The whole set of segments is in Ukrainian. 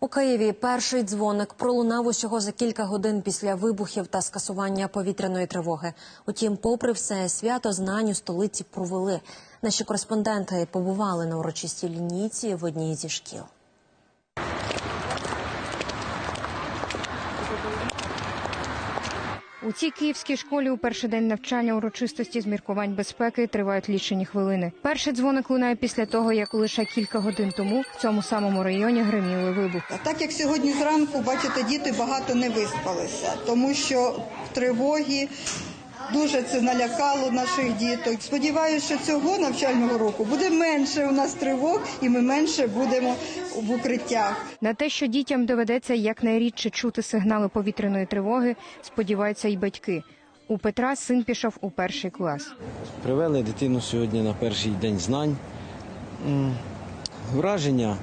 У Києві перший дзвоник пролунав усього за кілька годин після вибухів та скасування повітряної тривоги. Утім, попри все, свято знань у столиці провели. Наші кореспонденти побували на урочистій лінійці в одній зі шкіл. У цій київській школі у перший день навчання урочистості з міркувань безпеки тривають лічені хвилини. Перший дзвоник лунає після того, як лише кілька годин тому в цьому самому районі гриміли вибухи. А Так як сьогодні зранку, бачите, діти багато не виспалися, тому що тривоги дуже це налякало наших діток. Сподіваюся, що цього навчального року буде менше у нас тривог, і ми менше будемо в укриттях. На те, що дітям доведеться якнайрідше чути сигнали повітряної тривоги, сподіваються й батьки. У Петра син пішов у перший клас. Привели дитину сьогодні на перший день знань. Враження,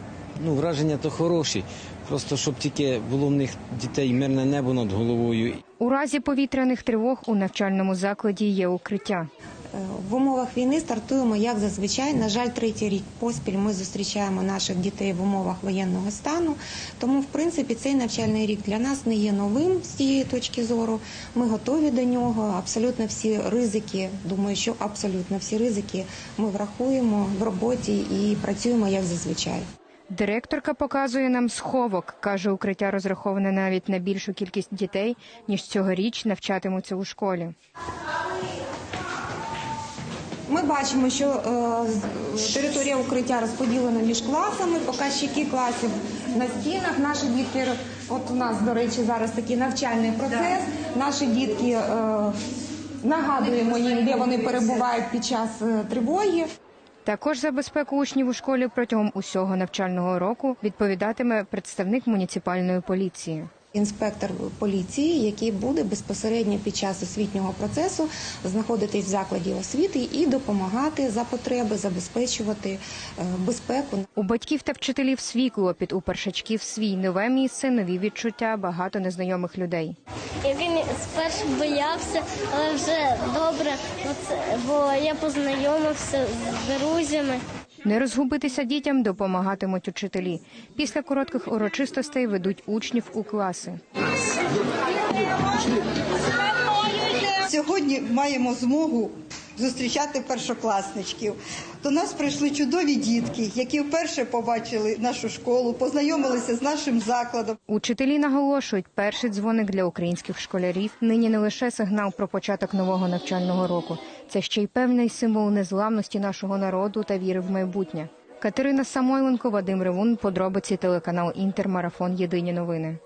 ну враження то хороші. Просто щоб тільки було в них дітей мирне небо над головою. У разі повітряних тривог у навчальному закладі є укриття. Е, В умовах війни стартуємо як зазвичай. На жаль, третій рік поспіль ми зустрічаємо наших дітей в умовах воєнного стану. Тому, в принципі, цей навчальний рік для нас не є новим з цієї точки зору. Ми готові до нього. Абсолютно всі ризики, думаю, що абсолютно всі ризики ми врахуємо в роботі і працюємо як зазвичай. Директорка показує нам сховок. каже, укриття розраховане навіть на більшу кількість дітей, ніж цьогоріч навчатимуться у школі. Ми бачимо, що е, з- територія укриття розподілена між класами, показчики класів на стінах. Наші дітки, от у нас, до речі, зараз такий навчальний процес. Наші дітки е, нагадуємо їм, де вони перебувають під час е, тривоги. Також за безпеку учнів у школі протягом усього навчального року відповідатиме представник муніципальної поліції. Інспектор поліції, який буде безпосередньо під час освітнього процесу знаходитись в закладі освіти і допомагати за потреби забезпечувати е, безпеку У батьків та вчителів свій клопіт, у першачків свій нове місце, нові відчуття, багато незнайомих людей. І він спершу боявся, але вже добре, бо я познайомився з друзями. Не розгубитися дітям допомагатимуть учителі. Після коротких урочистостей ведуть учнів у класи. Сьогодні маємо змогу зустрічати першокласничків. До нас прийшли чудові дітки, які вперше побачили нашу школу, познайомилися з нашим закладом. Учителі наголошують, перший дзвоник для українських школярів нині не лише сигнал про початок нового навчального року, це ще й певний символ незламності нашого народу та віри в майбутнє. Катерина Самойленко, Вадим Ревун, подробиці телеканал Інтермарафон. Єдині новини.